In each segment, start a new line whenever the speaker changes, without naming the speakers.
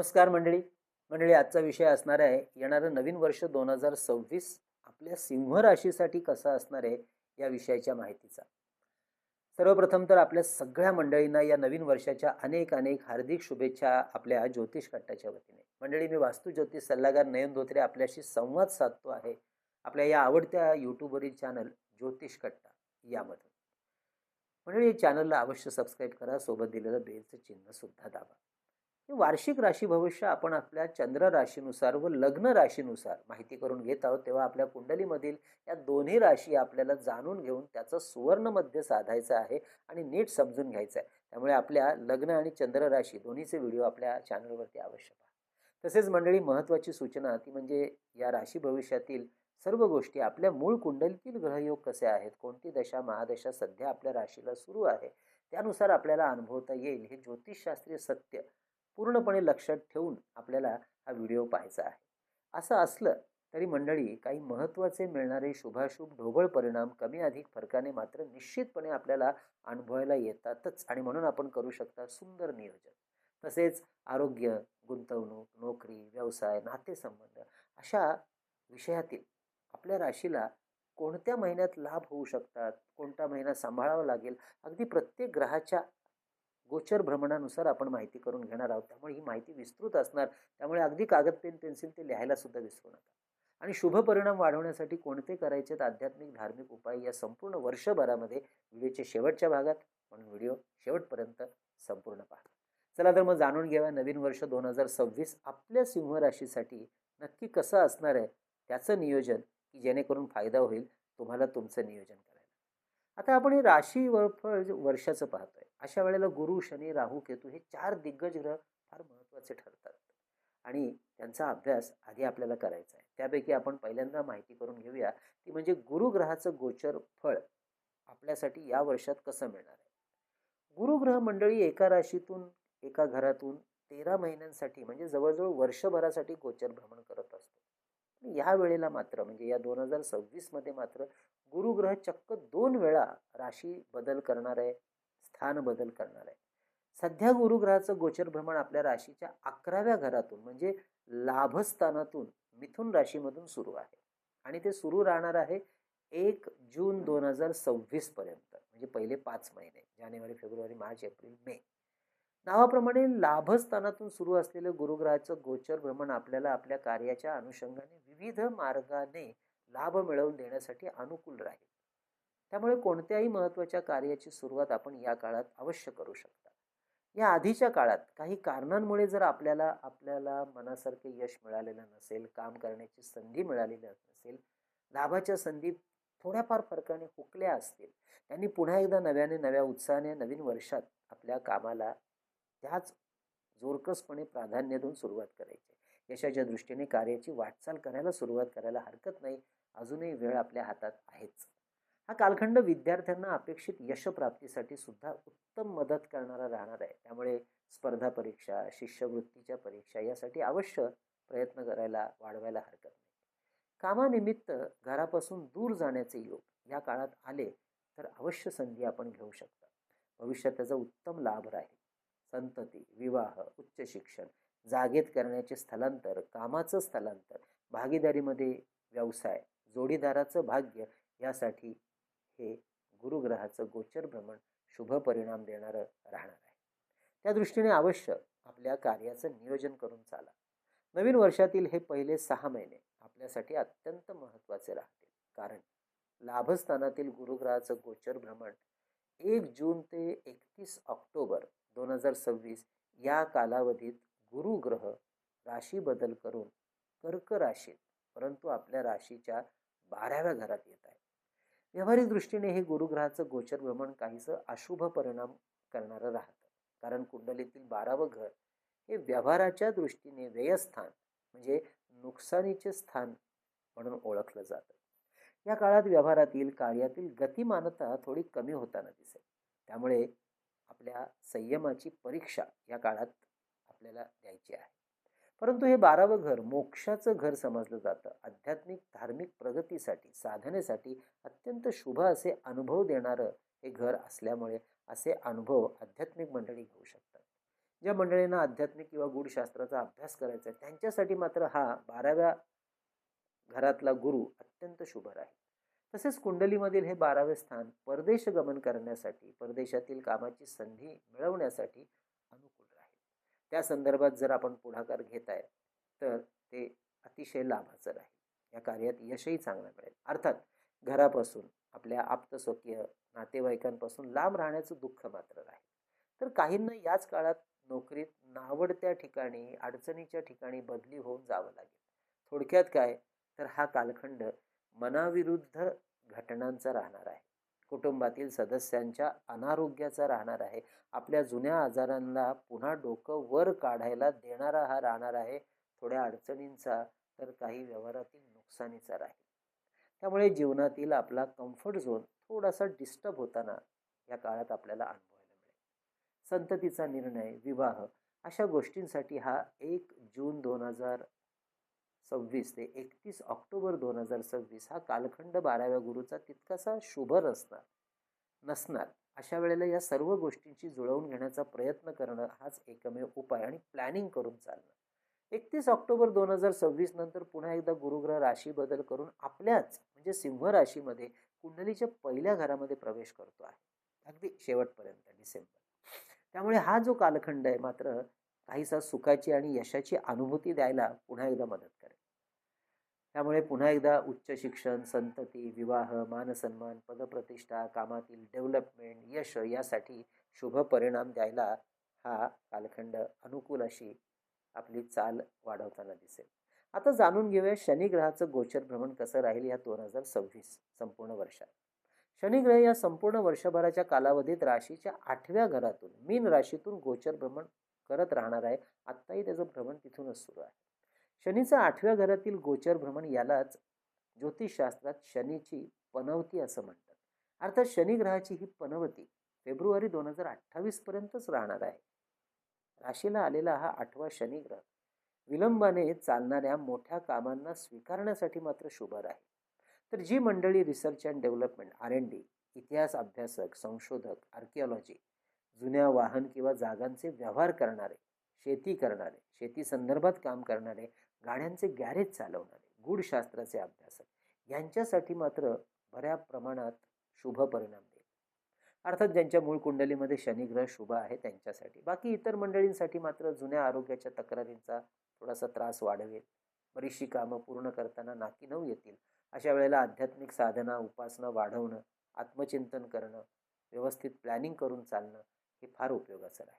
नमस्कार मंडळी. मंडळी आजचा विषय असणार आहे येणारं नवीन वर्ष दोन हजार सव्वीस आपल्या सिंह राशीसाठी कसं असणार आहे या विषयाच्या माहितीचा. सर्वप्रथम तर आपल्या सगळ्या मंडळींना या नवीन वर्षाच्या अनेक अनेक हार्दिक शुभेच्छा आपल्या ज्योतिष कट्टाच्या वतीने. मंडळी मी वास्तू ज्योतिष सल्लागार नयन धोत्रे आपल्याशी संवाद साधतो आहे आपल्या या आवडत्या यूट्यूबवरील चॅनल ज्योतिष कट्टा यामध्ये मंडळी चॅनलला अवश्य सबस्क्राईब करा सोबत दिलेलं बेलचं चिन्ह सुद्धा दाबा. हे वार्षिक राशी भविष्य आपण आपल्या चंद्र राशीनुसार व लग्न राशीनुसार माहिती करून घेत आहोत. तेव्हा आपल्या कुंडलीमधील या दोन्ही राशी आपल्याला जाणून घेऊन त्याचं सुवर्णमध्य साधायचं आहे आणि नीट समजून घ्यायचं आहे. त्यामुळे आपल्या लग्न आणि चंद्र राशी दोन्हीचे व्हिडिओ आपल्या चॅनलवरती आवश्यक आहे तसेच मंडळी महत्त्वाची सूचना ती म्हणजे या राशी भविष्यातील सर्व गोष्टी आपल्या मूळ कुंडलीतील ग्रहयोग कसे आहेत कोणती दशा महादशा सध्या आपल्या राशीला सुरू आहे त्यानुसार आपल्याला अनुभवता येईल. हे ज्योतिषशास्त्रीय सत्य पूर्णपणे लक्षात ठेवून आपल्याला हा व्हिडिओ पाहायचा आहे. असं असलं तरी मंडळी काही महत्त्वाचे मिळणारे शुभाशुभ ढोबळ परिणाम कमी अधिक फरकाने मात्र निश्चितपणे आपल्याला अनुभवायला येतातच आणि म्हणून आपण करू शकता सुंदर नियोजन. तसेच आरोग्य गुंतवणूक नोकरी व्यवसाय नातेसंबंध अशा विषयातील आपल्या राशीला कोणत्या महिन्यात लाभ होऊ शकतात कोणता महिना सांभाळावा लागेल अगदी प्रत्येक ग्रहाच्या गोचर भ्रमणानुसार आपण माहिती करून घेणार आहोत. त्यामुळे ही माहिती विस्तृत असणार. त्यामुळे अगदी कागद पेन पेन्सिल ते लिहायला सुद्धा विसरू नका. आणि शुभ परिणाम वाढवण्यासाठी कोणते करायचे आध्यात्मिक धार्मिक उपाय या संपूर्ण वर्षभरामध्ये व्हिडिओच्या शेवटच्या भागात. म्हणून व्हिडिओ शेवटपर्यंत संपूर्ण पहा. चला तर मग जाणून घ्यावा नवीन वर्ष दोन हजार सव्वीस आपल्या सिंह राशीसाठी नक्की कसं असणार आहे त्याचं नियोजन की जेणेकरून फायदा होईल तुम्हाला तुमचं नियोजन करायला. आता आपण हे राशी फळ वर्षाचं पाहतोय. अशा वेळेला गुरु शनी राहू केतू हे चार दिग्गज ग्रह फार महत्त्वाचे ठरतात. आणि त्यांचा अभ्यास आधी आपल्याला करायचा आहे. त्यापैकी आपण पहिल्यांदा माहिती करून घेऊया ती म्हणजे गुरुग्रहाचं गोचर फळ आपल्यासाठी या वर्षात कसं मिळणार आहे? गुरुग्रह मंडळी एका राशीतून एका घरातून तेरा महिन्यांसाठी म्हणजे जवळजवळ वर्षभरासाठी गोचर भ्रमण करत असतो. या वेळेला मात्र म्हणजे या दोन हजार सव्वीसमध्ये मात्र गुरुग्रह चक्क दोन वेळा राशी बदल करणार आहे. स्थान बदल करणार आहे. सध्या गुरुग्रहाचं गोचर भ्रमण आपल्या राशीच्या अकराव्या घरातून म्हणजे लाभस्थानातून मिथुन राशीमधून सुरू आहे. आणि ते सुरू राहणार आहे एक जून दोन हजार सव्वीस पर्यंत म्हणजे पहिले पाच महिने जानेवारी फेब्रुवारी मार्च एप्रिल मे. नावाप्रमाणे लाभस्थानातून सुरू असलेलं गुरुग्रहाचं गोचर भ्रमण आपल्याला आपल्या कार्याच्या अनुषंगाने विविध मार्गाने लाभ मिळवून देण्यासाठी अनुकूल राहील. त्यामुळे कोणत्याही महत्त्वाच्या कार्याची सुरुवात आपण या काळात अवश्य करू शकता. या आधीच्या काळात काही कारणांमुळे जर आपल्याला आपल्याला मनासारखे यश मिळालेलं नसेल काम करण्याची संधी मिळालेली नसेल लाभाच्या संधी थोड्याफार फरकाने हुकल्या असतील त्यांनी पुन्हा एकदा नव्याने नव्या उत्साहाने नवीन वर्षात आपल्या कामाला त्याच जोरकसपणे प्राधान्य देऊन सुरुवात करायची. यशाच्या दृष्टीने कार्याची वाटचाल करायला सुरुवात करायला हरकत नाही. अजूनही वेळ आपल्या हातात आहेच. हा कालखंड विद्यार्थ्यांना अपेक्षित यशप्राप्तीसाठी सुद्धा उत्तम मदत करणारा राहणार आहे. त्यामुळे स्पर्धा परीक्षा शिष्यवृत्तीच्या परीक्षा यासाठी अवश्य प्रयत्न करायला वाढवायला हरकत नाही. कामानिमित्त घरापासून दूर जाण्याचे योग या काळात आले तर अवश्य संधी आपण घेऊ शकता. भविष्यात त्याचा उत्तम लाभ राहील. संतती विवाह उच्च शिक्षण जागेत करण्याचे स्थलांतर कामाचं स्थलांतर भागीदारीमध्ये व्यवसाय जोडीदाराचं भाग्य यासाठी हे गुरुग्रहाचं गोचर भ्रमण शुभ परिणाम देणारं राहणार आहे. त्या दृष्टीने अवश्य आपल्या कार्याचं नियोजन करून चाला. नवीन वर्षातील हे पहिले सहा महिने आपल्यासाठी अत्यंत महत्त्वाचे राहतील. कारण लाभस्थानातील गुरुग्रहाचं गोचर भ्रमण एक जून ते एकतीस ऑक्टोबर दोन हजार सव्वीस या कालावधीत गुरुग्रह राशी बदल करून कर्क राशीत परंतु आपल्या राशीच्या बाराव्या घरात येत आहे. व्यावहारिक दृष्टीने हे गुरुग्रहाचं गोचर भ्रमण काहीसं अशुभ परिणाम करणारं राहतं. कारण कुंडलीतील बारावं घर हे व्यवहाराच्या दृष्टीने व्ययस्थान म्हणजे नुकसानीचे स्थान म्हणून ओळखलं जातं. या काळात व्यवहारातील कार्यातील गतिमानता थोडी कमी होताना दिसेल. त्यामुळे आपल्या संयमाची परीक्षा या काळात आपल्याला द्यायची आहे. परंतु हे बारावं घर मोक्षाचं घर समजलं जातं. आध्यात्मिक धार्मिक प्रगतीसाठी साधनेसाठी अत्यंत शुभ असे अनुभव देणारं हे घर असल्यामुळे असे अनुभव आध्यात्मिक मंडळी घेऊ शकतात. ज्या मंडळींना आध्यात्मिक किंवा गूढशास्त्राचा अभ्यास करायचा आहे त्यांच्यासाठी मात्र हा बाराव्या घरातला गुरु अत्यंत शुभ राहील. तसेच कुंडलीमधील हे बारावे स्थान परदेश गमन करण्यासाठी परदेशातील कामाची संधी मिळवण्यासाठी अनुकूल राहील. त्या संदर्भात जर आपण पुढाकार घेत आहे तर ते अतिशय लाभाचं राहील. या कार्यात यशही चांगलं मिळेल. अर्थात घरापासून आपल्या आप्तस्वकीय नातेवाईकांपासून लांब राहण्याचं दुःख मात्र राहील. तर काहींना याच काळात नोकरीत नावडत्या ठिकाणी अडचणीच्या ठिकाणी बदली होऊन जावं लागेल. थोडक्यात काय? तर हा कालखंड मनाविरुद्ध घटनांचा राहणार आहे. कुटुंबातील सदस्यांच्या अनारोग्याचा राहणार आहे. आपल्या जुन्या आजारांना पुन्हा डोकं वर काढायला देणारा हा राहणार आहे. थोड्या अडचणींचा तर काही व्यवहारातील नुकसानीचा राहील. त्यामुळे जीवनातील आपला कम्फर्ट झोन थोडासा डिस्टर्ब होताना या काळात आपल्याला अनुभवायला मिळेल. संततीचा निर्णय विवाह अशा गोष्टींसाठी हा एक जून दोन हजार सव्वीस ते एकतीस ऑक्टोबर दोन हजार सव्वीस हा कालखंड बाराव्या गुरुचा तितकासा शुभ नसणार नसणार. अशा वेळेला या सर्व गोष्टींची जुळवून घेण्याचा प्रयत्न करणं हाच एकमेव उपाय आणि प्लॅनिंग करून चालणं. एकतीस ऑक्टोबर दोन हजार सव्वीस नंतर पुन्हा एकदा गुरुग्रह राशी बदल करून आपल्याच म्हणजे सिंह राशीमध्ये कुंडलीच्या पहिल्या घरामध्ये प्रवेश करतो आहे. अगदी शेवटपर्यंत डिसेंबर. त्यामुळे हा जो कालखंड आहे मात्र काहीसा सुखाची आणि यशाची अनुभूती द्यायला पुन्हा एकदा मदत करेल. त्यामुळे पुन्हा एकदा उच्च शिक्षण संतती विवाह मानसन्मान पदप्रतिष्ठा कामातील डेव्हलपमेंट यश यासाठी शुभ परिणाम द्यायला हा कालखंड अनुकूल अशी आपली चाल वाढवताना दिसेल. आता जाणून घेऊया शनिग्रहाचं गोचर भ्रमण कसं राहील या दोन हजार सव्वीस संपूर्ण वर्षात. शनिग्रह या संपूर्ण वर्षभराच्या कालावधीत राशीच्या आठव्या घरातून मीन राशीतून गोचर भ्रमण करत राहणार आहे. आत्ताही त्याचं भ्रमण तिथूनच सुरू आहे. शनीचं आठव्या घरातील गोचर भ्रमण यालाच ज्योतिषशास्त्रात शनीची पनवती असं म्हणतात. अर्थात शनिग्रहाची ही पनवती फेब्रुवारी दोन हजार अठ्ठावीसपर्यंतच राहणार आहे. राशीला आलेला हा आठवा शनिग्रह विलंबाने चालणाऱ्या मोठ्या कामांना स्वीकारण्यासाठी मात्र शुभ आहे तर जी मंडळी research and development R N D इतिहास अभ्यासक संशोधक आर्किओलॉजी जुन्या वाहन किंवा जागांचे व्यवहार करणारे शेती करणारे शेती संदर्भात काम करणारे गाड्यांचे गॅरेज चालवणारे गूढशास्त्राचे अभ्यासक यांच्यासाठी मात्र बऱ्या प्रमाणात शुभ परिणाम अर्थात ज्यांच्या मूळ कुंडलीमध्ये शनिग्रह शुभ आहे त्यांच्यासाठी. बाकी इतर मंडळींसाठी मात्र जुन्या आरोग्याच्या तक्रारींचा थोडासा त्रास वाढवेल. बरीचशी कामं पूर्ण करताना नाकी नऊ येतील. अशा वेळेला आध्यात्मिक साधना उपासना वाढवणं आत्मचिंतन करणं व्यवस्थित प्लॅनिंग करून चालणं हे फार उपयोगाचं राहील.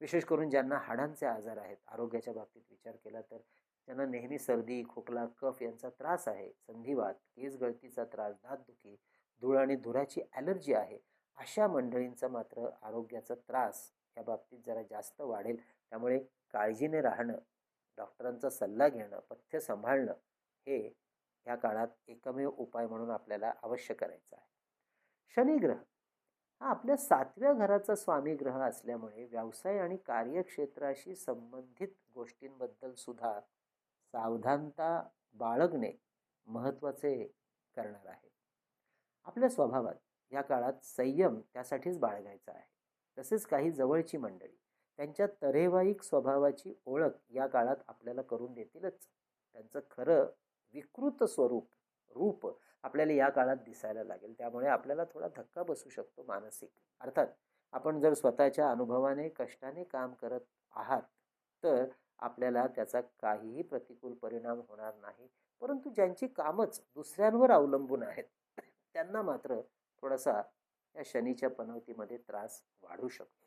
विशेष करून ज्यांना हाडांचे आजार आहेत आरोग्याच्या बाबतीत विचार केला तर ज्यांना नेहमी सर्दी खोकला कफ यांचा त्रास आहे. संधिवात केस गळतीचा त्रास दातदुखी धूळ आणि धुराची ॲलर्जी आहे. अशा मंडळींचा मात्र आरोग्याचा त्रास या बाबतीत जरा जास्त वाढेल. त्यामुळे काळजीने राहणं डॉक्टरांचा सल्ला घेणं पथ्य सांभाळणं हे ह्या काळात एकमेव उपाय म्हणून आपल्याला अवश्य करायचं आहे. शनिग्रह हा आपल्या सातव्या घराचा स्वामी ग्रह असल्यामुळे व्यवसाय आणि कार्यक्षेत्राशी संबंधित गोष्टींबद्दल सुद्धा सावधानता बाळगणे महत्त्वाचे करणार आहे. आपल्या स्वभावात या काळात संयम त्यासाठीच बाळगायचा आहे. तसेच काही जवळची मंडळी त्यांच्या तरेवाईक स्वभावाची ओळख या काळात आपल्याला करून देतीलच. त्यांचं खरं विकृत स्वरूप रूप आपल्याला या काळात दिसायला लागेल. त्यामुळे आपल्याला थोडा धक्का बसू शकतो मानसिक. अर्थात आपण जर स्वतःच्या अनुभवाने कष्टाने काम करत आहात तर आपल्याला त्याचा काहीही प्रतिकूल परिणाम होणार नाही. परंतु ज्यांची कामच दुसऱ्यांवर अवलंबून आहेत त्यांना मात्र थोडासा या शनीच्या पनवतीमध्ये त्रास वाढू शकतो.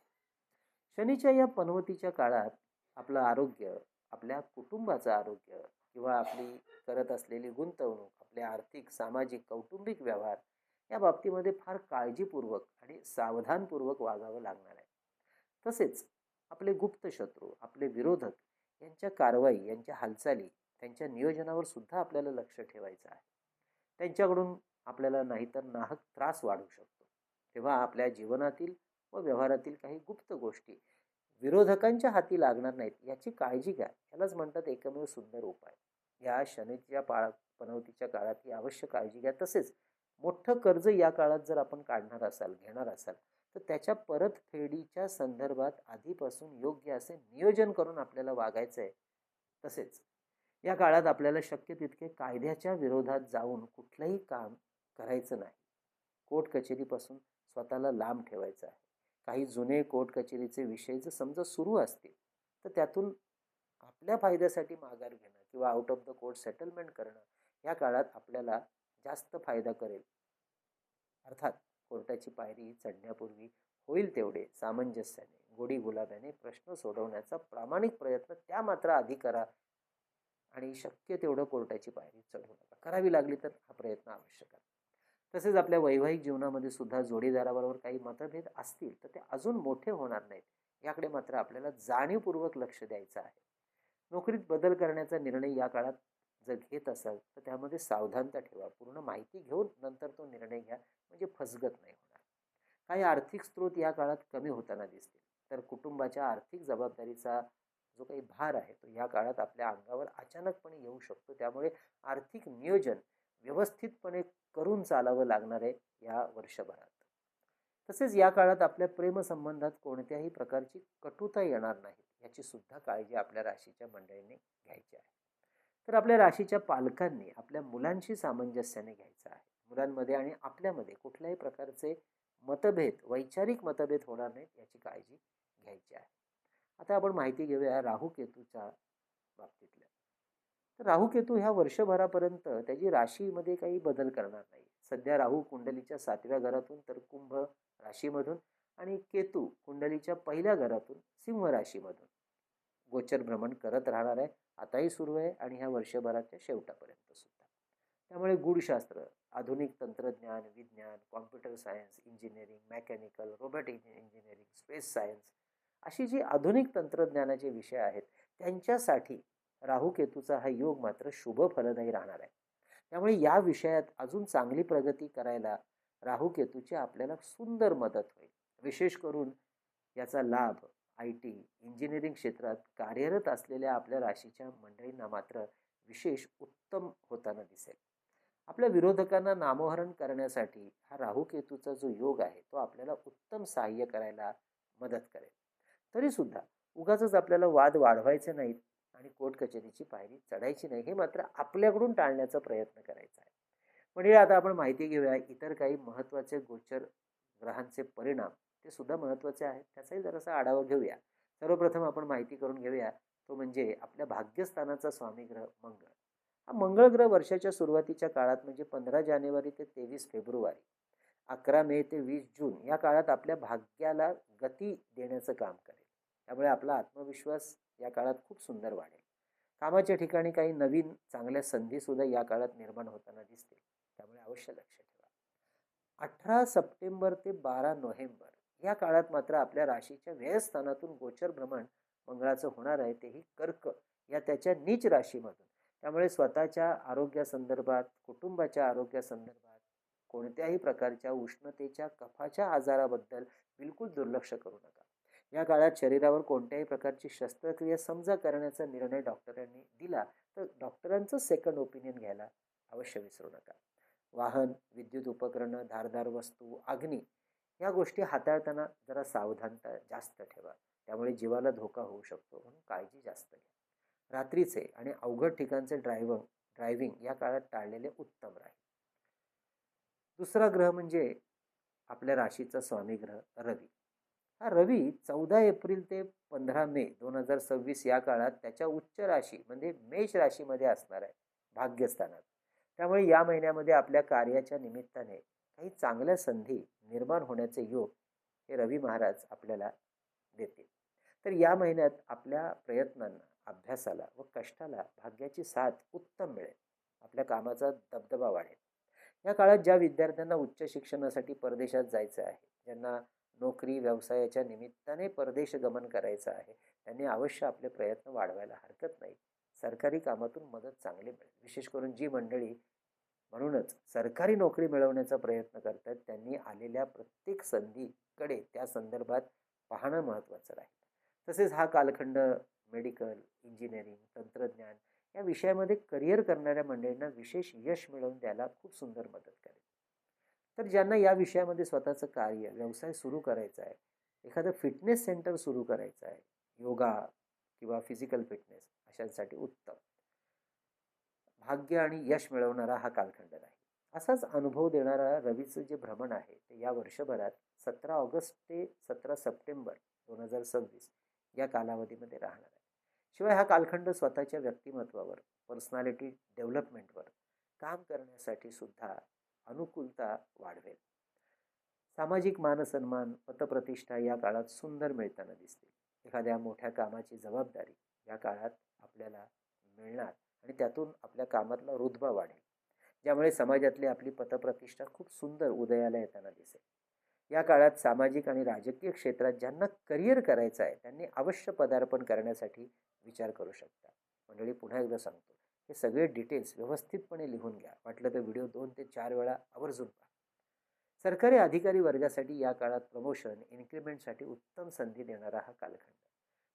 शनीच्या या पनवतीच्या काळात आपलं आरोग्य आपल्या कुटुंबाचं आरोग्य किंवा आपली करत असलेली गुंतवणूक आपले आर्थिक सामाजिक कौटुंबिक व्यवहार या बाबतीमध्ये फार काळजीपूर्वक आणि सावधानपूर्वक वागावं लागणार आहे. तसेच आपले गुप्त शत्रू आपले विरोधक यांच्या कारवाई यांच्या हालचाली त्यांच्या नियोजनावर सुद्धा आपल्याला लक्ष ठेवायचं आहे. त्यांच्याकडून आपल्याला नाहीतर नाहक त्रास वाढू शकतो. तेव्हा आपल्या जीवनातील व व्यवहारातील काही गुप्त गोष्टी विरोधकांच्या हाती लागणार नाहीत याची काळजी घ्या. यालाच म्हणतात एकमेव सुंदर उपाय. या शनीच्या पाळ पनवतीच्या काळात ही अवश्य काळजी घ्या. तसेच मोठं कर्ज या काळात जर आपण काढणार असाल घेणार असाल तर त्याच्या परतफेडीच्या संदर्भात आधीपासून योग्य असे नियोजन करून आपल्याला वागायचं आहे तसेच या काळात आपल्याला शक्य तितके कायद्याच्या विरोधात जाऊन कुठलंही काम करायचं नाही. कोर्ट कचेरीपासून स्वतःला लांब ठेवायचं आहे. काही जुने कोर्ट कचेरीचे विषय जर समजा सुरू असतील तर त्यातून आपल्या फायद्यासाठी माघार घेणं किंवा out of the court settlement करणं या काळात आपल्याला जास्त फायदा करेल. अर्थात कोर्टाची पायरी चढण्यापूर्वी होईल तेवढे सामंजस्याने गोडी गुलाब्याने प्रश्न सोडवण्याचा प्रामाणिक प्रयत्न त्या मात्र आधी करा आणि शक्य तेवढं कोर्टाची पायरी चढवू नका. करावी लागली तर हा प्रयत्न आवश्यक आहे तसेच आपल्या वैवाहिक जीवनामध्ये सुद्धा जोडीदाराबरोबर काही मतभेद असतील तर ते अजून मोठे होणार नाहीत. याकडे मात्र आपल्याला जाणीवपूर्वक लक्ष द्यायचं आहे. नोकरीत बदल करण्याचा निर्णय या काळात जर घेत असाल तर त्यामध्ये सावधानता ठेवा. पूर्ण माहिती घेऊन नंतर तो निर्णय घ्या म्हणजे फसगत नाही होणार. काही आर्थिक स्रोत या काळात कमी होताना दिसतील. तर कुटुंबाच्या आर्थिक जबाबदारीचा जो काही भार आहे तो या काळात आपल्या अंगावर अचानकपणे येऊ शकतो. त्यामुळे आर्थिक नियोजन व्यवस्थितपणे करून चालावं लागणार आहे या वर्षभरात. तसेच या काळात आपल्या प्रेमसंबंधात कोणत्याही प्रकारची कटुता येणार नाही याची सुद्धा काळजी आपल्या राशीच्या मंडळीने घ्यायची आहे. तर आपल्या राशीच्या पालकांनी आपल्या मुलांशी सामंजस्याने घ्यायचं आहे. मुलांमध्ये आणि आपल्यामध्ये कुठल्याही प्रकारचे मतभेद वैचारिक मतभेद होणार नाहीत याची काळजी घ्यायची आहे. आता आपण माहिती घेऊया राहू केतूच्या बाबतीतल्या. तर राहू केतू ह्या वर्षभरापर्यंत त्याची राशीमध्ये काही बदल करणार नाही. सध्या राहू कुंडलीच्या सातव्या घरातून तर कुंभ राशीमधून आणि केतू कुंडलीच्या पहिल्या घरातून सिंह राशीमधून. गोचर भ्रमण करत राहणार आहे. आताही सुरू आहे आणि ह्या वर्षभराच्या शेवटापर्यंत सुद्धा. त्यामुळे गूढशास्त्र आधुनिक तंत्रज्ञान विज्ञान computer science engineering mechanical robotic engineering space science अशी जी आधुनिक तंत्रज्ञानाचे विषय आहेत त्यांच्यासाठी राहू केतूचा हा योग मात्र शुभ फलदायी राहणार आहे. त्यामुळे या विषयात अजून चांगली प्रगती करायला राहू केतूची आपल्याला सुंदर मदत होईल. विशेष करून याचा लाभ आय टी इंजिनिअरिंग क्षेत्रात कार्यरत असलेल्या आपल्या राशीच्या मंडळींना मात्र विशेष उत्तम होताना दिसेल. आपल्या विरोधकांना नामोहरण करण्यासाठी हा राहू केतूचा जो योग आहे तो आपल्याला उत्तम सहाय्य करायला मदत करेल. तरीसुद्धा उगाच आपल्याला वाद वाढवायचे नाहीत. आणि कोर्ट कचेरीची पायरी चढायची नाही. हे मात्र आपल्याकडून टाळण्याचा प्रयत्न करायचा आहे. म्हणजे आता आपण माहिती घेऊया. इतर काही महत्त्वाचे गोचर ग्रहांचे परिणाम ते सुद्धा महत्त्वाचे आहेत. त्याचाही जरासा आढावा घेऊया. सर्वप्रथम आपण माहिती करून घेऊया. तो म्हणजे आपल्या भाग्यस्थानाचा स्वामी ग्रह मंगळ. हा मंगळ ग्रह वर्षाच्या सुरुवातीच्या काळात म्हणजे पंधरा जानेवारी ते तेवीस फेब्रुवारी अकरा मे ते वीस जून या काळात आपल्या भाग्याला गती देण्याचं काम करेल. त्यामुळे आपला आत्मविश्वास या काळात खूप सुंदर वाढेल. कामाच्या ठिकाणी काही नवीन चांगल्या संधीसुद्धा या काळात निर्माण होताना दिसतील. त्यामुळे अवश्य लक्ष ठेवा. अठरा सप्टेंबर ते बारा नोव्हेंबर या काळात मात्र आपल्या राशीच्या व्ययस्थानातून गोचर भ्रमण मंगळाचं होणार आहे तेही कर्क या त्याच्या नीच राशीमधून. त्यामुळे स्वतःच्या आरोग्यासंदर्भात कुटुंबाच्या आरोग्यासंदर्भात कोणत्याही प्रकारच्या उष्णतेच्या कफाच्या आजाराबद्दल बिलकुल दुर्लक्ष करू नका. या काळात शरीरावर कोणत्याही प्रकारची शस्त्रक्रिया समजा करण्याचा निर्णय डॉक्टरांनी दिला तर डॉक्टरांचं सेकंड ओपिनियन घ्यायला अवश्य विसरू नका. वाहन विद्युत उपकरणं धारदार वस्तू अग्नी या गोष्टी हाताळताना जरा सावधानता जास्त ठेवा. त्यामुळे जीवाला धोका होऊ शकतो म्हणून काळजी जास्त घ्या. रात्रीचे आणि अवघड ठिकाणचे ड्रायव्हर ड्रायव्हिंग या काळात टाळलेले उत्तम राहील. दुसरा ग्रह म्हणजे आपल्या राशीचा स्वामी ग्रह रवी. हा रवी चौदा एप्रिल ते पंधरा मे दोन हजार सव्वीस या काळात त्याच्या उच्च राशी म्हणजे मेष राशीमध्ये असणार आहे भाग्यस्थानात. त्यामुळे या महिन्यामध्ये आपल्या कार्याच्या निमित्ताने काही चांगल्या संधी निर्माण होण्याचे योग हे रवी महाराज आपल्याला देतील. तर या महिन्यात आपल्या प्रयत्नांना अभ्यासाला व कष्टाला भाग्याची साथ उत्तम मिळेल. आपल्या कामाचा दबदबा वाढेल. या काळात ज्या विद्यार्थ्यांना उच्च शिक्षणासाठी परदेशात जायचं आहे ज्यांना नोकरी व्यवसायाच्या निमित्ताने परदेश गमन करायचं आहे. त्यांनी अवश्य आपले प्रयत्न वाढवायला हरकत नाही. सरकारी कामातून मदत चांगली मिळेल. विशेष करून जी मंडळी म्हणूनच सरकारी नोकरी मिळवण्याचा प्रयत्न करतात त्यांनी आलेल्या प्रत्येक संधीकडे त्या संदर्भात पाहणं महत्त्वाचं राहील. तसेच हा कालखंड मेडिकल इंजिनिअरिंग तंत्रज्ञान या विषयामध्ये करिअर करणाऱ्या मंडळींना विशेष यश मिळवून द्यायला खूप सुंदर मदत करेल. तर ज्यांना या विषयामध्ये स्वतःचं कार्य व्यवसाय सुरू करायचा आहे एखादं फिटनेस सेंटर सुरू करायचं आहे योगा किंवा फिजिकल फिटनेस अशांसाठी उत्तम. भाग्य आणि यश मिळवणारा हा कालखंड आहे असाच अनुभव देणारा रवीचं जे भ्रमण आहे ते या वर्षभरात सतरा ऑगस्ट ते सतरा सप्टेंबर दोन हजार सव्वीस या कालावधीमध्ये राहणार आहे. शिवाय हा कालखंड स्वतःच्या व्यक्तिमत्वावर पर्सनॅलिटी डेव्हलपमेंटवर काम करण्यासाठी सुद्धा अनुकूलता वाढवेल. सामाजिक मानसन्मान पतप्रतिष्ठा या काळात सुंदर मिळताना दिसते. एखाद्या मोठ्या कामाची जबाबदारी या काळात आपल्याला मिळणार आणि त्यातून आपल्या कामातला रुतबा वाढेल. ज्यामुळे समाजातली आपली पतप्रतिष्ठा खूप सुंदर उदयाला येताना दिसेल. या काळात सामाजिक आणि राजकीय क्षेत्रात ज्यांना करिअर करायचं आहे त्यांनी अवश्य पदार्पण करण्यासाठी विचार करू शकता. मंडळी पुन्हा एकदा सांगतो हे सगळे डिटेल्स व्यवस्थितपणे लिहून घ्या. वाटलं तर व्हिडिओ दोन ते चार वेळा आवर्जून पहा. सरकारी अधिकारी वर्गासाठी या काळात प्रमोशन इन्क्रिमेंटसाठी उत्तम संधी देणारा हा कालखंड.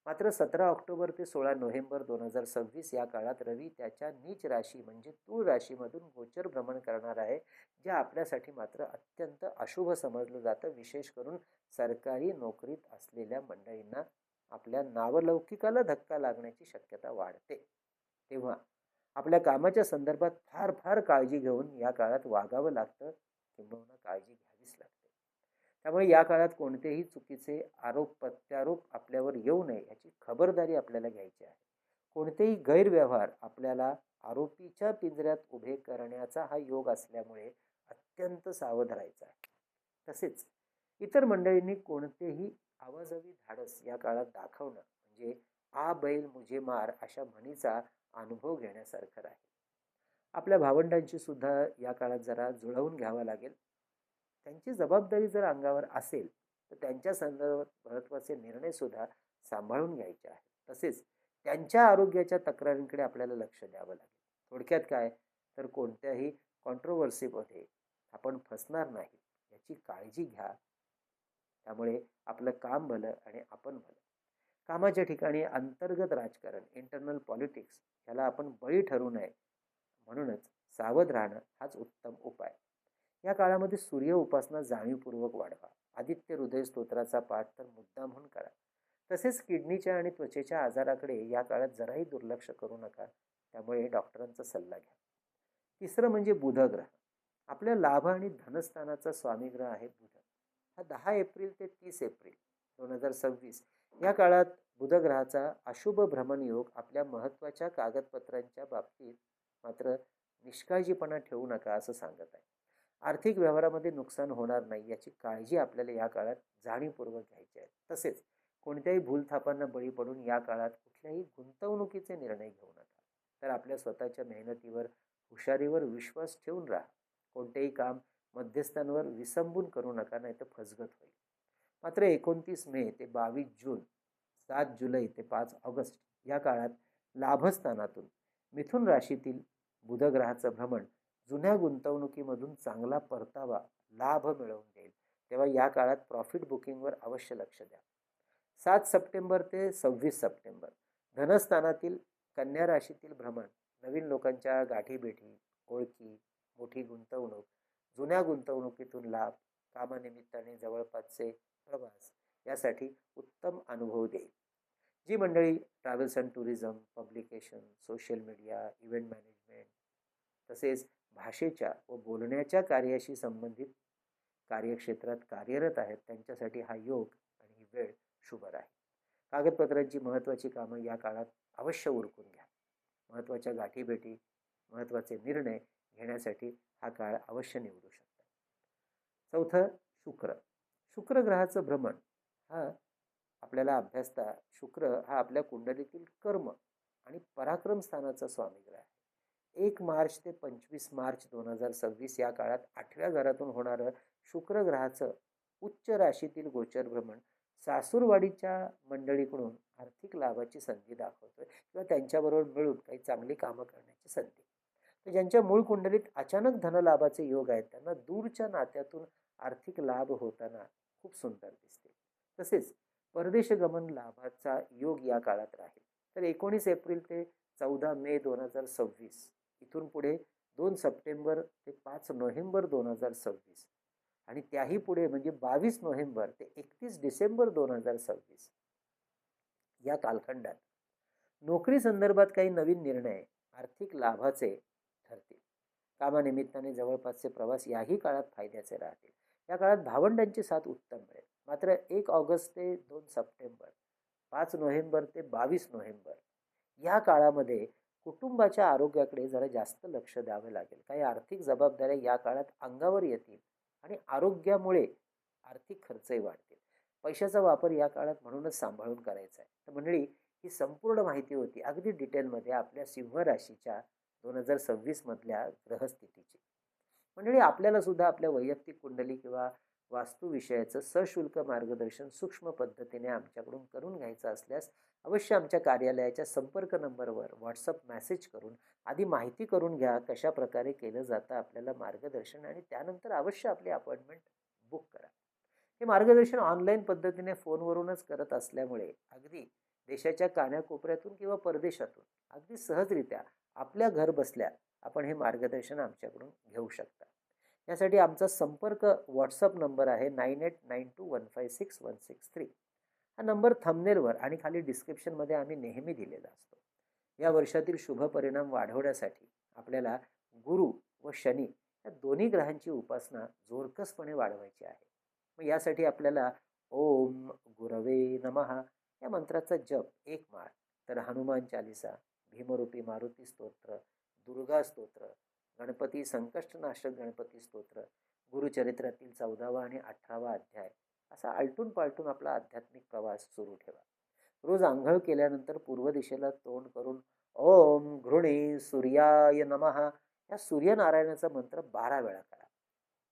मात्र सतरा ऑक्टोबर ते सोळा नोव्हेंबर दोन हजार सव्वीस या काळात रवी त्याच्या नीच राशी म्हणजे तूळ राशीमधून गोचर भ्रमण करणार आहे जे आपल्यासाठी मात्र अत्यंत अशुभ समजलं जातं विशेष करून सरकारी नोकरीत असलेल्या मंडळींना. आपल्या नावलौकिकाला धक्का लागण्याची शक्यता वाढते. तेव्हा आपल्या कामाच्या संदर्भात फार फार काळजी घेऊन या काळात वागावं लागतं किंबहुना काळजी घ्यावीच लागते. त्यामुळे या काळात कोणतेही चुकीचे आरोप प्रत्यारोप आपल्यावर येऊ नये याची खबरदारी आपल्याला घ्यायची आहे. कोणतेही गैरव्यवहार आपल्याला आरोपीच्या पिंजऱ्यात उभे करण्याचा हा योग असल्यामुळे अत्यंत सावध राहायचा आहे. तसेच इतर मंडळींनी कोणतेही आवाजवी धाडस या काळात दाखवणं म्हणजे आ बैल मुझे मार अशा म्हणीचा अनुभव घेण्यासारखं राहील. आपल्या भावंडांची सुद्धा या काळात जरा जुळवून घ्यावा लागेल. त्यांची जबाबदारी जर अंगावर असेल तर त्यांच्या संदर्भात महत्त्वाचे निर्णय सुद्धा सांभाळून घ्यायचे आहेत. तसेच त्यांच्या आरोग्याच्या तक्रारींकडे आपल्याला लक्ष द्यावं लागेल. थोडक्यात काय? तर कोणत्याही कॉन्ट्रोवर्सीमध्ये आपण फसणार नाही याची काळजी घ्या. त्यामुळे आपलं काम भलं आणि आपण भलं. कामाच्या ठिकाणी अंतर्गत राजकारण इंटरनल पॉलिटिक्स त्याला आपण बळी ठरू नये. म्हणूनच सावध राहणं हाच उत्तम उपाय. या काळामध्ये सूर्य उपासना जाणीवपूर्वक वाढवा. आदित्य हृदय स्तोत्राचा पाठ तर मुद्दा म्हणून करा. तसेच किडनीच्या आणि त्वचेच्या आजाराकडे या काळात जराही दुर्लक्ष करू नका. त्यामुळे डॉक्टरांचा सल्ला घ्या. तिसरं म्हणजे बुधग्रह. आपल्या लाभ आणि धनस्थानाचा स्वामीग्रह आहे बुध. हा दहा एप्रिल ते तीस एप्रिल दोन हजार सव्वीस या काळात बुधग्रहाचा अशुभ भ्रमणयोग आपल्या महत्त्वाच्या कागदपत्रांच्या बाबतीत मात्र निष्काळजीपणा ठेवू नका असं सांगत आहे. आर्थिक व्यवहारामध्ये नुकसान होणार नाही याची काळजी आपल्याला या काळात जाणीवपूर्वक घ्यायची आहे. तसेच कोणत्याही भूलथापांना बळी पडून या काळात कुठल्याही गुंतवणुकीचे निर्णय घेऊ नका. तर आपल्या स्वतःच्या मेहनतीवर हुशारीवर विश्वास ठेवून राहा. कोणतेही काम मध्यस्थांवर विसंबून करू नका नाही तर फसगत होईल. मात्र एकोणतीस मे ते बावीस जून सात जुलै ते पाच ऑगस्ट या काळात लाभस्थानातून मिथुन राशीतील बुधग्रहाचं भ्रमण जुन्या गुंतवणुकीमधून चांगला परतावा लाभ मिळवून देईल. तेव्हा या काळात प्रॉफिट बुकिंगवर अवश्य लक्ष द्या. सात सप्टेंबर ते सव्वीस सप्टेंबर धनस्थानातील कन्या राशीतील भ्रमण नवीन लोकांच्या गाठीभेटी ओळखी मोठी गुंतवणूक जुन्या गुंतवणुकीतून लाभ कामानिमित्ताने जवळपासचे प्रवास यासाठी उत्तम अनुभव देईल. जी मंडळी travels and tourism publication social media event management तसेच भाषेच्या व बोलण्याच्या कार्याशी संबंधित कार्यक्षेत्रात कार्यरत आहेत त्यांच्यासाठी हा योग आणि ही वेळ शुभ राहील कागदपत्रांची महत्त्वाची कामं या काळात अवश्य उरकून घ्या. महत्त्वाच्या गाठीभेटी महत्त्वाचे निर्णय घेण्यासाठी हा काळ अवश्य निवडू शकता. चौथं शुक्र. शुक्र ग्रहाचं भ्रमण. हा आपल्याला अभ्यासता शुक्र हा आपल्या कुंडलीतील कर्म आणि पराक्रम स्थानाचा स्वामीग्रह आहे. एक मार्च ते पंचवीस मार्च दोन हजार सव्वीस या काळात आठव्या घरातून होणारं शुक्र ग्रहाचं उच्च राशीतील गोचर भ्रमण सासूरवाडीच्या मंडळीकडून आर्थिक लाभाची संधी दाखवतोय किंवा त्यांच्याबरोबर मिळून काही चांगली कामं करण्याची संधी. तर ज्यांच्या मूळ कुंडलीत अचानक धनलाभाचे योग आहेत त्यांना दूरच्या नात्यातून आर्थिक लाभ होताना खूप सुंदर दिसते. तसेच परदेश गमन लाभाचा योग या काळात राहील. तर एकोणीस एप्रिल ते चौदा मे दोन हजार सव्वीस इथून पुढे दोन सप्टेंबर ते पाच नोव्हेंबर दोन हजार सव्वीस आणि त्याही पुढे म्हणजे बावीस नोव्हेंबर ते एकतीस डिसेंबर दोन हजार सव्वीस या कालखंडात नोकरी संदर्भात काही नवीन निर्णय आर्थिक लाभाचे ठरतील. कामानिमित्ताने जवळपासचे प्रवास याही काळात फायद्याचे राहतील. या काळात भावंडांची साथ उत्तम मिळेल. मात्र एक ऑगस्ट ते दोन सप्टेंबर पाच नोव्हेंबर ते बावीस नोव्हेंबर या काळामध्ये कुटुंबाच्या आरोग्याकडे जरा जास्त लक्ष द्यावे लागेल. काही आर्थिक जबाबदाऱ्या या काळात अंगावर येतील आणि आरोग्यामुळे आर्थिक खर्चही वाढतील. पैशाचा वापर या काळात म्हणूनच सांभाळून करायचा आहे. तर मंडळी ही संपूर्ण माहिती होती. अगदी डिटेलमध्ये आपल्या सिंह राशीच्या दोन हजार सव्वीसमधल्या ग्रहस्थितीची. मंडळी आपल्याला सुद्धा आपल्या वैयक्तिक कुंडली किंवा वास्तुविषयाचं सशुल्क मार्गदर्शन सूक्ष्म पद्धतीने आमच्याकडून करून घ्यायचं असल्यास अवश्य आमच्या कार्यालयाच्या संपर्क नंबरवर व्हॉट्सअप मेसेज करून आधी माहिती करून घ्या कशा प्रकारे केलं जातं आपल्याला मार्गदर्शन आणि त्यानंतर अवश्य आपली अपॉइंटमेंट बुक करा. हे मार्गदर्शन ऑनलाईन पद्धतीने फोनवरूनच करत असल्यामुळे अगदी देशाच्या कानाकोपऱ्यातून किंवा परदेशातून अगदी सहजरित्या आपल्या घर बसल्या आपण हे मार्गदर्शन आमच्याकडून घेऊ शकता. यासाठी आमचा संपर्क व्हॉट्सअप नंबर आहे nine eight nine two one five six one six three. हा नंबर थंबनेलवर आणि खाली डिस्क्रिप्शनमध्ये आम्ही नेहमी दिलेला असतो. या वर्षातील शुभ परिणाम वाढवण्यासाठी आपल्याला गुरु व शनी या दोन्ही ग्रहांची उपासना जोरकसपणे वाढवायची आहे. मग यासाठी आपल्याला ओम गुरवे नमहा या मंत्राचा जप एक माळ तर हनुमान चालिसा भीमरूपी मारुती स्तोत्र दुर्गा स्तोत्र गणपती संकष्टनाशक गणपती स्तोत्र गुरुचरित्रातील चौदावा आणि अठरावा अध्याय असा आलटून पालटून आपला आध्यात्मिक प्रवास सुरू ठेवा. रोज आंघोळ केल्यानंतर पूर्व दिशेला तोंड करून ओम घृणी सूर्याय नमः या सूर्यनारायणाचा मंत्र बारा वेळा करा.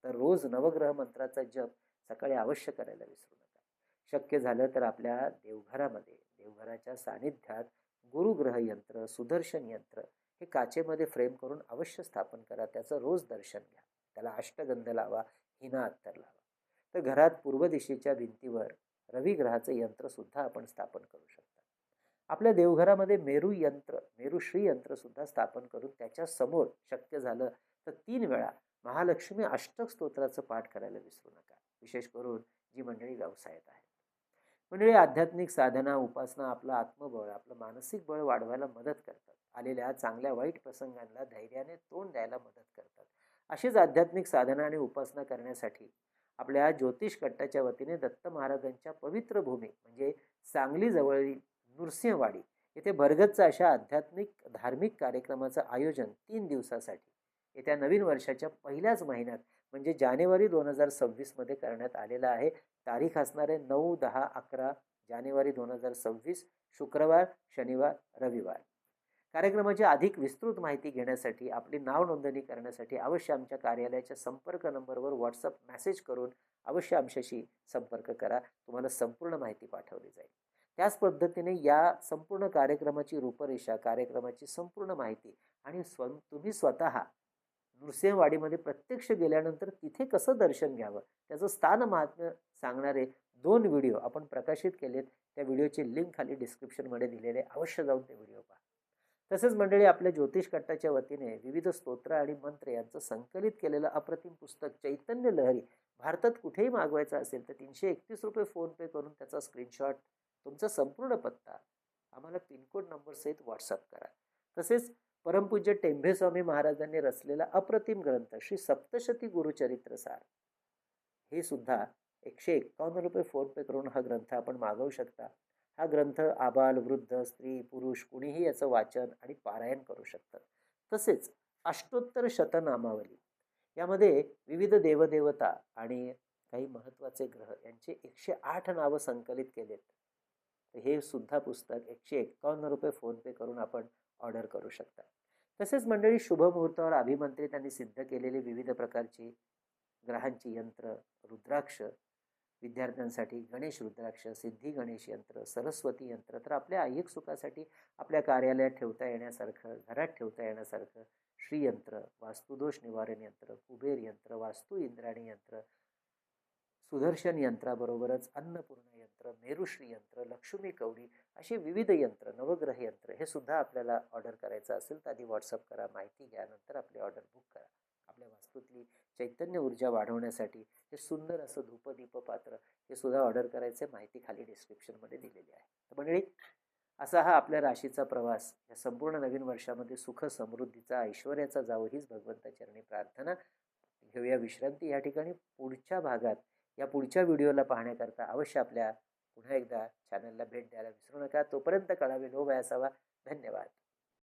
तर रोज नवग्रह मंत्राचा जप सकाळी अवश्य करायला विसरू नका. शक्य झालं तर आपल्या देवघरामध्ये देवघराच्या सानिध्यात गुरुग्रह यंत्र सुदर्शन यंत्र हे काचेमध्ये फ्रेम करून अवश्य स्थापन करा. त्याचं रोज दर्शन घ्या. त्याला अष्टगंध लावा हिना अत्तर लावा. तर घरात पूर्व दिशेच्या भिंतीवर रविग्रहाचं यंत्रसुद्धा आपण स्थापन करू शकता. आपल्या देवघरामध्ये मेरू यंत्र मेरू श्री स्थापन करून त्याच्यासमोर शक्य झालं तर तीन वेळा महालक्ष्मी अष्टक स्तोत्राचं पाठ करायला विसरू नका. विशेष करून जी मंडळी व्यवसायात आहे. म्हणजे मंडळी आध्यात्मिक साधना उपासना आपलं आत्मबळ आपलं मानसिक बळ वाढवायला मदत करतात. आलेल्या चांगल्या वाईट प्रसंगांना धैर्याने तोंड द्यायला मदत करतात. अशीच आध्यात्मिक साधना आणि उपासना करण्यासाठी आपल्या ज्योतिष कट्टाच्या वतीने दत्त महाराजांच्या पवित्र भूमी म्हणजे सांगली जवळील नृसिंहवाडी येथे भरगतचा अशा आध्यात्मिक धार्मिक कार्यक्रमाचं आयोजन तीन दिवसासाठी येत्या नवीन वर्षाच्या पहिल्याच महिन्यात म्हणजे जानेवारी दोन हजार सव्वीसमध्ये करण्यात आलेलं आहे. तारीख असणार आहे नऊ दहा अकरा जानेवारी दोन हजार सव्वीस शुक्रवार शनिवार रविवार. कार्यक्रमाची अधिक विस्तृत माहिती घेण्यासाठी आपली नाव नोंदणी करण्यासाठी अवश्य आमच्या कार्यालयाच्या संपर्क नंबरवर व्हॉट्सअप मेसेज करून अवश्य आमच्याशी संपर्क करा. तुम्हाला संपूर्ण माहिती पाठवली जाईल. त्याच पद्धतीने या संपूर्ण कार्यक्रमाची रूपरेषा कार्यक्रमाची संपूर्ण माहिती आणि स्व तुम्ही स्वतः नृसिंहवाडीमध्ये प्रत्यक्ष गेल्यानंतर तिथे कसं दर्शन घ्यावं? त्याचं स्थान महात्म्य सांगणारे दोन व्हिडिओ आपण प्रकाशित केलेत त्या व्हिडिओची लिंक खाली डिस्क्रिप्शनमध्ये दिलेले अवश्य जाऊन ते व्हिडिओ पहा. तसेच मंडळी आपल्या ज्योतिष कट्टाच्या वतीने विविध स्तोत्र आणि मंत्र यांचं संकलित केलेलं अप्रतिम पुस्तक चैतन्य लहरी भारतात कुठेही मागवायचं असेल तर तीनशे एकतीस रुपये फोनपे करून त्याचा स्क्रीनशॉट तुमचा संपूर्ण पत्ता आम्हाला पिनकोड नंबरसहित व्हॉट्सअप करा. तसेच परमपूज्य टेंभेस्वामी महाराजांनी रचलेला अप्रतिम ग्रंथ श्री सप्तशती गुरुचरित्रसार हे सुद्धा एकशे एक्कावन्न रुपये फोनपे करून हा ग्रंथ आपण मागवू शकता. हा ग्रंथ आबाल वृद्ध स्त्री पुरुष कुणीही याचं वाचन आणि पारायण करू शकतात तसेच अष्टोत्तर शतनामावली. यामध्ये विविध देवदेवता आणि काही महत्त्वाचे ग्रह यांचे एकशे आठ नावं संकलित केलेत. हे सुद्धा पुस्तक एकशे एक्कावन्न रुपये फोनपे करून आपण ऑर्डर करू शकता. तसेच मंडळी शुभमुहूर्तावर अभिमंत्रित आणि सिद्ध केलेली विविध प्रकारची ग्रहांची यंत्र रुद्राक्ष विद्यार्थ्यांसाठी गणेश रुद्राक्ष सिद्धी गणेश यंत्र सरस्वती यंत्र तर आपल्या ऐहिक सुखासाठी आपल्या कार्यालयात ठेवता येण्यासारखं घरात ठेवता येण्यासारखं श्रीयंत्र वास्तुदोष निवारण यंत्र कुबेर यंत्र वास्तू इंद्राणी यंत्र सुदर्शन यंत्राबरोबरच अन्नपूर्ण यंत्र मेरुश्री यंत्र लक्ष्मी कवडी अशी विविध यंत्र नवग्रह यंत्र हे सुद्धा आपल्याला ऑर्डर करायचं असेल तर आधी व्हॉट्सअप करा माहिती घ्या नंतर आपली ऑर्डर बुक करा. आपल्या वास्तूतली चैतन्य ऊर्जा वाढवण्यासाठी हे सुंदर असं धूपदीप पात्र हे सुद्धा ऑर्डर करायचे माहिती खाली डिस्क्रिप्शनमध्ये दिलेली आहे. तर मंडळी असा हा आपल्या राशीचा प्रवास. या संपूर्ण नवीन वर्षामध्ये सुख समृद्धीचा ऐश्वर्याचा जावं हीच भगवंताचरणी प्रार्थना. घेऊया विश्रांती या ठिकाणी. पुढच्या भागात या पुढच्या व्हिडिओला पाहण्याकरता अवश्य आपल्या पुन्हा एकदा चॅनलला भेट द्यायला विसरू नका. तोपर्यंत कळावे नो असावा धन्यवाद.